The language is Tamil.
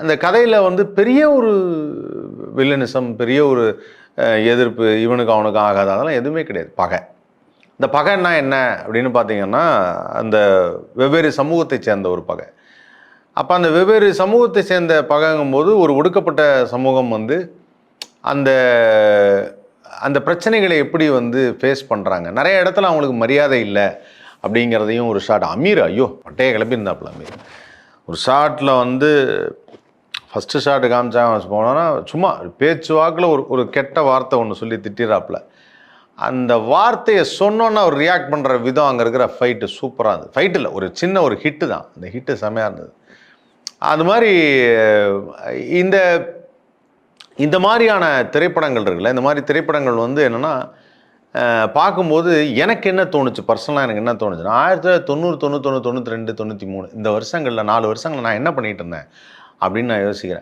அந்த கதையில் வந்து பெரிய ஒரு வில்லனிசம் பெரிய ஒரு எதிர்ப்பு இவனுக்கு அவனுக்கு ஆகாது. அதெல்லாம் எதுவுமே கிடையாது. பகை. இந்த பகைன்னா என்ன அப்படின்னு பார்த்தீங்கன்னா அந்த வெவ்வேறு சமூகத்தை சேர்ந்த ஒரு பகை. அப்போ அந்த வெவ்வேறு சமூகத்தை சேர்ந்த பகைங்கும்போது ஒரு ஒடுக்கப்பட்ட சமூகம் வந்து அந்த அந்த பிரச்சனைகளை எப்படி வந்து ஃபேஸ் பண்ணுறாங்க நிறைய இடத்துல அவங்களுக்கு மரியாதை இல்லை அப்படிங்கிறதையும் ஒரு ஷாட் அமீர் ஐயோ பட்டையை கிளப்பியிருந்தாப்புல அமீர். ஒரு ஷாட்டில் வந்து ஃபஸ்ட்டு ஷாட்டு காமிச்சாங்க போனோன்னா சும்மா பேச்சு வாக்கில் ஒரு ஒரு கெட்ட வார்த்தை ஒன்று சொல்லி திட்டிறாப்புல. அந்த வார்த்தையை சொன்னோன்னா அவர் ரியாக்ட் பண்ணுற விதம் அங்கே இருக்கிற ஃபைட்டு சூப்பராக இருந்தது. ஃபைட்டில் ஒரு சின்ன ஒரு ஹிட்டு தான். அந்த ஹிட்டு செமையாக இருந்தது. அது மாதிரி இந்த இந்த மாதிரியான திரைப்படங்கள் இருக்குல்ல இந்த மாதிரி திரைப்படங்கள் வந்து என்னென்னா பார்க்கும்போது எனக்கு என்ன தோணுச்சு? பர்சனலாக எனக்கு என்ன தோணுச்சுன்னா ஆயிரத்தி தொள்ளாயிரத்தி தொண்ணூறு தொண்ணூத்தொன்று தொண்ணூற்றி ரெண்டு தொண்ணூற்றி மூணு இந்த வருஷங்களில் நாலு வருஷங்களில் நான் என்ன பண்ணிகிட்டு இருந்தேன்? அப்படின்னு நான் யோசிக்கிறேன்.